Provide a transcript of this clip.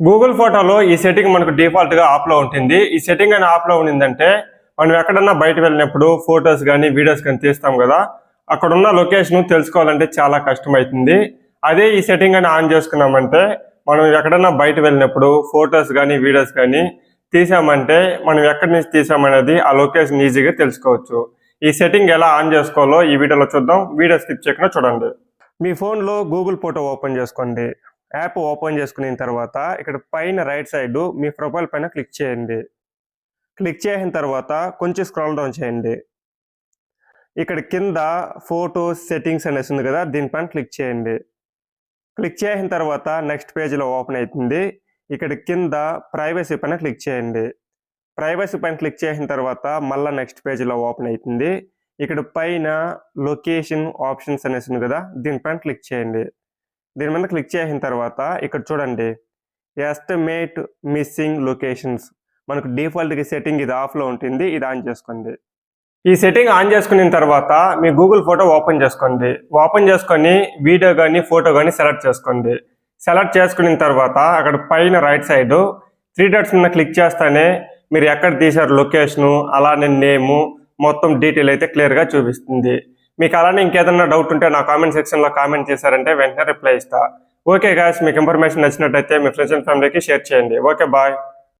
Google ఫోటోలో ఈ setting మనకు డిఫాల్ట్గా ఆప్లో ఉంటుంది. ఈ సెట్టింగ్ అని ఆప్లో ఉండిందంటే మనం ఎక్కడన్నా బయట వెళ్ళినప్పుడు ఫొటోస్ కానీ వీడియోస్ కానీ తీస్తాం కదా. అక్కడ ఉన్న లొకేషన్ తెలుసుకోవాలంటే చాలా కష్టం అవుతుంది అదే ఈ సెట్టింగ్ అని ఆన్ చేసుకున్నామంటే మనం ఎక్కడన్నా బయట వెళ్ళినప్పుడు ఫొటోస్ కానీ వీడియోస్ కానీ తీసామంటే మనం ఎక్కడి నుంచి తీసామనేది ఆ లొకేషన్ ఈజీగా తెలుసుకోవచ్చు. ఈ సెట్టింగ్ ఎలా ఆన్ చేసుకోవాలో ఈ వీడియోలో చూద్దాం. వీడియో స్కిప్ చేయకుండా చూడండి. మీ ఫోన్లో గూగుల్ ఫోటో ఓపెన్ చేసుకోండి. యాప్ ఓపెన్ చేసుకున్న తర్వాత ఇక్కడ పైన రైట్ సైడ్ మీ ప్రొఫైల్ పైన క్లిక్ చేయండి. క్లిక్ చేసిన తర్వాత కొంచెం స్క్రాల్ డౌన్ చేయండి. ఇక్కడ కింద ఫోటోస్ సెట్టింగ్స్ అనేసి ఉంది కదా దీనిపైన క్లిక్ చేయండి. క్లిక్ చేసిన తర్వాత నెక్స్ట్ పేజ్లో ఓపెన్ అవుతుంది. ఇక్కడ కింద ప్రైవసీ పైన క్లిక్ చేయండి. ప్రైవసీ పైన క్లిక్ చేసిన తర్వాత మళ్ళీ నెక్స్ట్ పేజ్లో ఓపెన్ అవుతుంది. ఇక్కడ పైన లొకేషన్ ఆప్షన్స్ అనేసి ఉంది కదా దీనిపైన క్లిక్ చేయండి. దీని మీద క్లిక్ చేసిన తర్వాత ఇక్కడ చూడండి. ఎస్టిమేట్ మిస్సింగ్ లొకేషన్స్ మనకు డిఫాల్ట్గా సెట్టింగ్ ఇది ఆఫ్లో ఉంటుంది. ఇది ఆన్ చేసుకోండి. ఈ సెట్టింగ్ ఆన్ చేసుకున్న తర్వాత మీ గూగుల్ ఫోటో ఓపెన్ చేసుకోండి. ఓపెన్ చేసుకొని వీడియో కానీ ఫోటో కానీ సెలెక్ట్ చేసుకోండి. సెలెక్ట్ చేసుకున్న తర్వాత అక్కడ పైన రైట్ సైడ్ త్రీ డాట్స్ మీద క్లిక్ చేస్తానే మీరు ఎక్కడ తీశారు లొకేషను అలానే నేము మొత్తం డీటెయిల్ అయితే క్లియర్గా చూపిస్తుంది. మీకు అలానే ఇంకేదన్నా డౌట్ ఉంటే నా కామెంట్ సెక్షన్లో కామెంట్ చేశారంటే వెంటనే రిప్లై ఇస్తా. ఓకే గాయస్ మీకు ఇన్ఫర్మేషన్ నచ్చినట్టయితే మీ ఫ్రెండ్స్ అండ్ ఫ్యామిలీకి షేర్ చేయండి. Okay bye